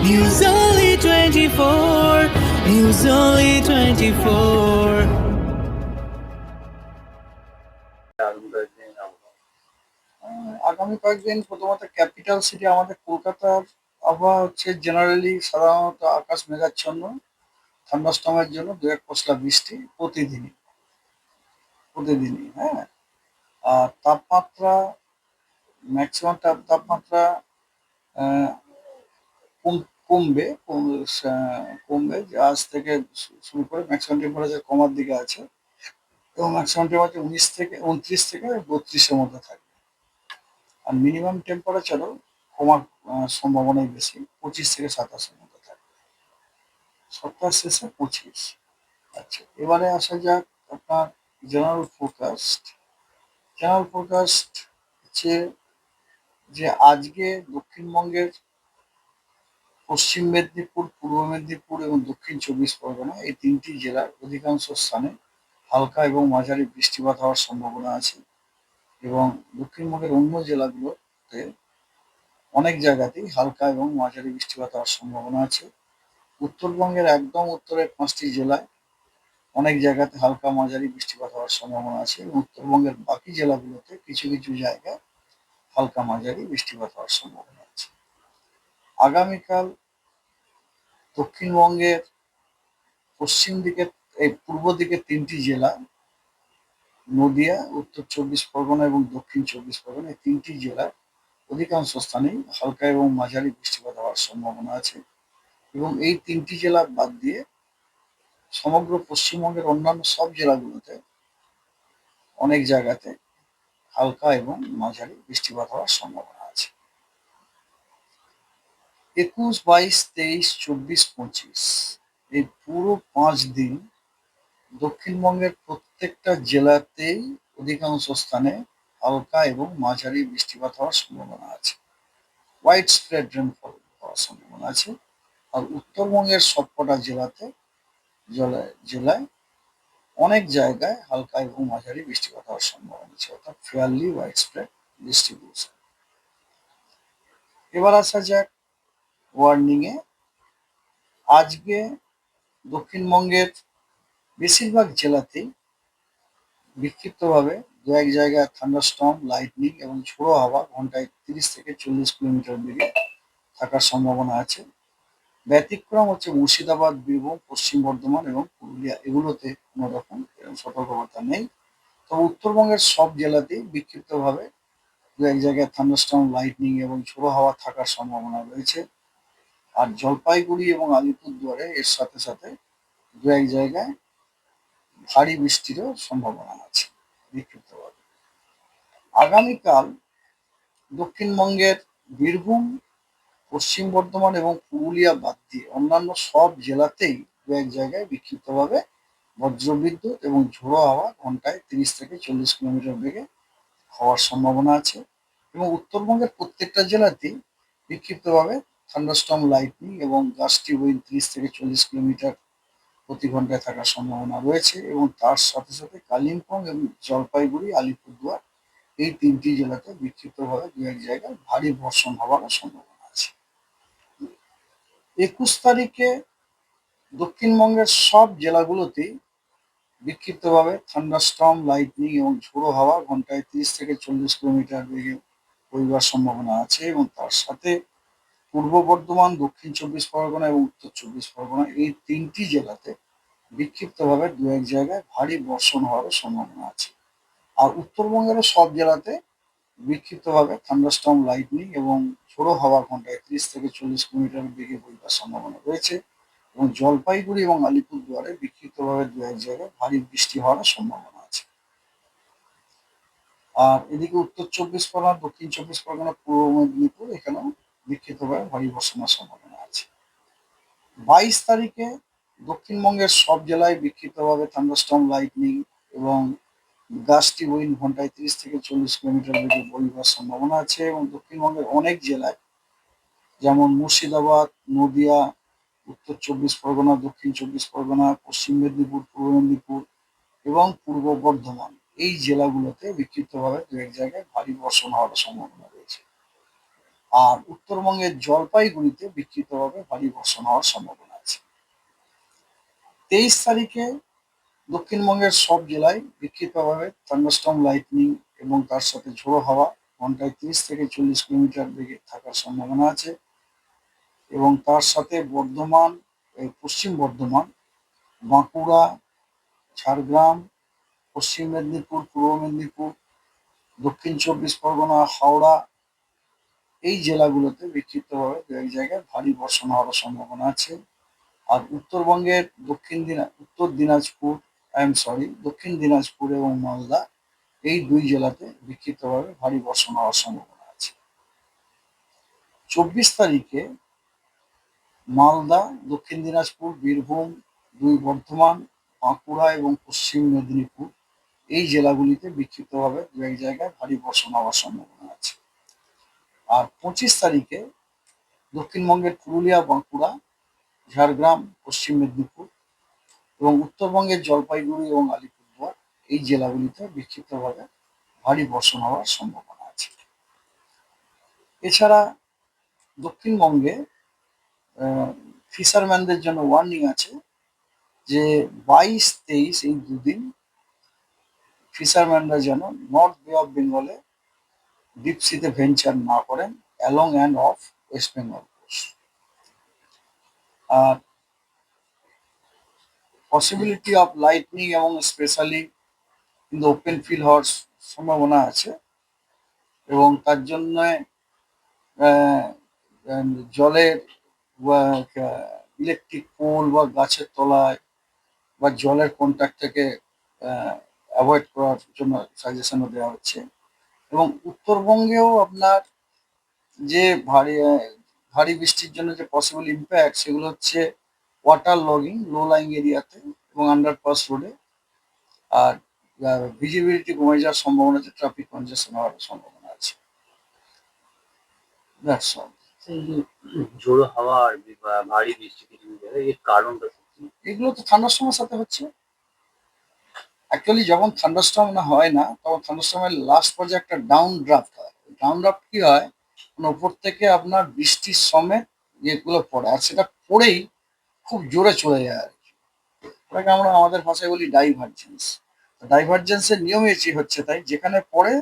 News Only 24. News Only 24. আগামী কয়েকদিন প্রথমত ক্যাপিটাল সিটি আমাদের কলকাতার আবহাওয়া হচ্ছে জেনারেলি সাধারণত আকাশ মেঘাচ্ছন্ন থান্ডাস্টমের জন্য দু এক পশলা বৃষ্টি প্রতিদিনই প্রতিদিনই হ্যাঁ আর তাপমাত্রা ম্যাক্সিমাম তাপমাত্রা কমবে কমবে। আজ থেকে শুরু করে ম্যাক্সিমাম টেম্পারেচার কমার দিকে আছে। এবং ম্যাক্সিমাম টেম্পারেচার উনিশ থেকে, উনত্রিশ থেকে বত্রিশের মধ্যে থাকবে। আর মিনিমাম টেম্পারেচারও কমার সম্ভাবনাই বেশি। পঁচিশ থেকে সাতাশের মধ্যে থাকবে। সপ্তাহ শেষে পঁচিশ। আচ্ছা এবারে আসা যাক আপনার জেনারেল ফোরকাস্ট জেনারেল ফোরকাস্ট হচ্ছে যে আজকে দক্ষিণবঙ্গের পশ্চিম মেদিনীপুর, পূর্ব মেদিনীপুর এবং দক্ষিণ চব্বিশ পরগনা এই তিনটি জেলার অধিকাংশ স্থানে হালকা এবং মাঝারি বৃষ্টিপাত হওয়ার সম্ভাবনা আছে এবং দক্ষিণবঙ্গের অন্য জেলাগুলোতে অনেক জায়গাতেই হালকা এবং মাঝারি বৃষ্টিপাত হওয়ার সম্ভাবনা আছে। উত্তরবঙ্গের একদম উত্তরের পাঁচটি জেলায় অনেক জায়গাতে হালকা মাঝারি বৃষ্টিপাত হওয়ার সম্ভাবনা আছে এবং উত্তরবঙ্গের বাকি জেলাগুলোতে কিছু কিছু জায়গায় হালকা মাঝারি বৃষ্টিপাত হওয়ার সম্ভাবনা আগামীকাল দক্ষিণবঙ্গের পশ্চিম দিকে, এই পূর্ব দিকে তিনটি জেলা, নদিয়া, উত্তর চব্বিশ পরগনা এবং দক্ষিণ চব্বিশ পরগনা, এই তিনটি জেলার অধিকাংশ স্থানেই হালকা এবং মাঝারি বৃষ্টিপাত হওয়ার সম্ভাবনা আছে। এবং এই তিনটি জেলা বাদ দিয়ে সমগ্র পশ্চিমবঙ্গের অন্যান্য সব জেলাগুলোতে অনেক জায়গাতে হালকা এবং মাঝারি বৃষ্টিপাত হওয়ার সম্ভাবনা। একুশ বাইশ তেইশ চব্বিশ পঁচিশ। এই পুরো পাঁচ দিন দক্ষিণবঙ্গের প্রত্যেকটা জেলাতেই অধিকাংশ স্থানে হালকা এবং মাঝারি বৃষ্টিপাত হওয়ার সম্ভাবনা আছে। হোয়াইট স্প্রেড রেনফল হওয়ার সম্ভাবনা আছে। আর উত্তরবঙ্গের সবকটা জেলাতে জেলায় জেলায় অনেক জায়গায় হালকা এবং মাঝারি বৃষ্টিপাত হওয়ার সম্ভাবনা আছে। অর্থাৎ ফেয়ারলি হোয়াইট স্প্রেড ডিস্ট্রিবিউশন এবার আসা যাক ওয়ার্নিং এ আজকে দক্ষিণবঙ্গের বেশিরভাগ জেলাতেই বিক্ষিপ্তভাবে দু এক জায়গায় থান্ডারস্টর্ম লাইটনিং এবং ঝোড়ো হাওয়া ঘন্টায় তিরিশ থেকে চল্লিশ কিলোমিটার বেগে থাকার সম্ভাবনা আছে। ব্যতিক্রম হচ্ছে মুর্শিদাবাদ, বীরভূম, পশ্চিম বর্ধমান এবং পুরুলিয়া। এগুলোতে কোনো রকম সতর্কবার্তা নেই। তবে উত্তরবঙ্গের সব জেলাতেই বিক্ষিপ্তভাবে দু এক জায়গায় থান্ডারস্টর্ম লাইটনিং এবং ঝোড়ো হাওয়া থাকার সম্ভাবনা রয়েছে। আর জলপাইগুড়ি এবং আলিপুরদুয়ারে এর সাথে সাথে দু এক জায়গায় ভারী বৃষ্টিরও সম্ভাবনা আছে বিক্ষিপ্তভাবে। আগামীকাল দক্ষিণবঙ্গের বীরভূম, পশ্চিম বর্ধমান এবং পুরুলিয়া বাদ দিয়ে অন্যান্য সব জেলাতেই দু এক জায়গায় বিক্ষিপ্তভাবে বজ্রবিদ্যুৎ এবং ঝোড়ো হাওয়া ঘন্টায় তিরিশ থেকে চল্লিশ কিলোমিটার বেগে হওয়ার সম্ভাবনা আছে এবং উত্তরবঙ্গের প্রত্যেকটা জেলাতেই বিক্ষিপ্তভাবে থান্ডারস্টর্ম লাইটনিং এবং গাছটি উইন্ড তিরিশ থেকে চল্লিশ কিলোমিটার প্রতি ঘন্টায় থাকার সম্ভাবনা রয়েছে এবং তার সাথে সাথে কালিম্পং এবং জলপাইগুড়ি, আলিপুরদুয়ার এই তিনটি জেলাতে বিক্ষিপ্তভাবে দু এক জায়গায় ভারী বর্ষণ হওয়ার সম্ভাবনা আছে। একুশ তারিখে দক্ষিণবঙ্গের সব জেলাগুলোতেই বিক্ষিপ্তভাবে থান্ডারস্টর্ম লাইটনিং এবং ঝোড়ো হাওয়া ঘন্টায় তিরিশ থেকে চল্লিশ কিলোমিটার বেগে বইবার সম্ভাবনা আছে এবং তার সাথে পূর্ব বর্ধমান, দক্ষিণ চব্বিশ পরগনা এবং উত্তর চব্বিশ পরগনা এই তিনটি জেলাতে বিক্ষিপ্তভাবে দু এক জায়গায় ভারী বর্ষণ হওয়ার সম্ভাবনা আছে। আর উত্তরবঙ্গেরও সব জেলাতে বিক্ষিপ্তভাবে থান্ডারস্টর্ম লাইটনিং এবং ঝোড়ো হাওয়া ঘন্টায় ত্রিশ থেকে চল্লিশ কিলোমিটার বেগে বইবার সম্ভাবনা রয়েছে এবং জলপাইগুড়ি এবং আলিপুরদুয়ারে বিক্ষিপ্তভাবে দু এক জায়গায় ভারী বৃষ্টি হওয়ার সম্ভাবনা আছে। আর এদিকে উত্তর চব্বিশ পরগনা, দক্ষিণ চব্বিশ পরগনা, পূর্ব মেদিনীপুর এখানেও বিক্ষিপ্তভাবে ভারী বর্ষণের সম্ভাবনা আছে। বাইশ তারিখে দক্ষিণবঙ্গের সব জেলায় বিক্ষিপ্তভাবে থান্ডারস্টর্ম লাইটনিং এবং গাছটি উইন্ড ঘন্টায় তিরিশ থেকে চল্লিশ কিলোমিটার বেগে বইবার সম্ভাবনা আছে এবং দক্ষিণবঙ্গের অনেক জেলায়, যেমন মুর্শিদাবাদ, নদিয়া, উত্তর চব্বিশ পরগনা, দক্ষিণ চব্বিশ পরগনা, পশ্চিম মেদিনীপুর, পূর্ব মেদিনীপুর এবং পূর্ব বর্ধমান এই জেলাগুলোতে বিক্ষিপ্তভাবে দু এক জায়গায় ভারী বর্ষণ হওয়ার সম্ভাবনা আর উত্তরবঙ্গের জলপাইগুড়িতে বিক্ষিপ্তভাবে ভারী বর্ষণ হওয়ার সম্ভাবনা আছে। তেইশ তারিখে দক্ষিণবঙ্গের সব জেলায় বিক্ষিপ্তভাবে থান্ডারস্টর্ম লাইটনিং এবং তার সাথে ঝোড়ো হাওয়া ঘন্টায় তিরিশ থেকে চল্লিশ কিলোমিটার বেগে থাকার সম্ভাবনা আছে এবং তার সাথে বর্ধমান পশ্চিম বর্ধমান, বাঁকুড়া, ঝাড়গ্রাম, পশ্চিম মেদিনীপুর, পূর্ব মেদিনীপুর, দক্ষিণ চব্বিশ পরগনা, হাওড়া এই জেলাগুলোতে বিক্ষিপ্তভাবে দু এক জায়গায় ভারী বর্ষণ হওয়ার সম্ভাবনা আছে। আর উত্তরবঙ্গের দক্ষিণ দিনা, উত্তর দিনাজপুর, আই এম সরি, দক্ষিণ দিনাজপুর এবং মালদা এই দুই জেলাতে বিক্ষিপ্তভাবে ভারী বর্ষণ হওয়ার সম্ভাবনা আছে। চব্বিশ তারিখে মালদা, দক্ষিণ দিনাজপুর, বীরভূম, দুই বর্ধমান, বাঁকুড়া এবং পশ্চিম মেদিনীপুর এই জেলাগুলিতে বিক্ষিপ্তভাবে দু এক জায়গায় ভারী বর্ষণ হওয়ার সম্ভাবনা আর পঁচিশ তারিখে দক্ষিণবঙ্গের পুরুলিয়া, বাঁকুড়া, ঝাড়গ্রাম, পশ্চিম মেদিনীপুর এবং উত্তরবঙ্গের জলপাইগুড়ি এবং আলিপুরদুয়ার এই জেলাগুলিতে বিক্ষিপ্তভাবে ভারী বর্ষণ হওয়ার সম্ভাবনা আছে। এছাড়া দক্ষিণবঙ্গে ফিশারম্যানদের জন্য ওয়ার্নিং আছে যে বাইশ তেইশ এই দুদিন ফিশারম্যানরা যেন নর্থ বে অফ বেঙ্গলে ডিপ সিতে ভেঞ্চার না করেন along and off West Bengal coast R possibility of lightning এবং স্পেশালি কিন্তু ওপেন ফিল হওয়ার সম্ভাবনা আছে এবং তার জন্য জলের ইলেকট্রিক পোল বা গাছের তলায় বা জলের কন্ট্যাক্ট থেকে অ্যাভয়েড করার জন্য সাজেশনও দেওয়া হচ্ছে। এবং উত্তরবঙ্গেও আপনার যে ভারী ভারী বৃষ্টির জন্য যে পসিবল ইম্প্যাক্ট সেগুলো হচ্ছে ওয়াটার লগিং লো লাইং এরিয়াতে এবং আন্ডারপাস রোডে আর ভিজিবিলিটি কমে যাওয়ার সম্ভাবনা আছে ট্রাফিক কনজেশন হওয়ার সম্ভাবনা আছে। দ্যাটস অল হাওয়া আর ভারী বৃষ্টি কিছু এর কারণটা? এগুলো তো থান্ডারস্টর্মের সাথে হচ্ছে। অ্যাকচুয়ালি যখন থান্ডারস্টর্ম না হয় না, তখন থান্ডারস্টর্মের লাস্ট পর্যায়ে একটা ডাউন ড্রাফট হয়। ডাউন ড্রাফট কি হয়? মানে উপর থেকে আপনার বৃষ্টির সমেত ইয়েগুলো পড়ে। আর সেটা পড়েই খুব জোরে চলে যায় আর কি। ওটাকে আমরা আমাদের ভাষায় বলি ডাইভারজেন্স ডাইভার্জেন্সের নিয়মই এটি হচ্ছে তাই যেখানে পড়ে,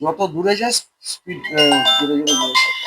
যত দূরে যায় স্পিড জোরে জোরে জোরে থাকে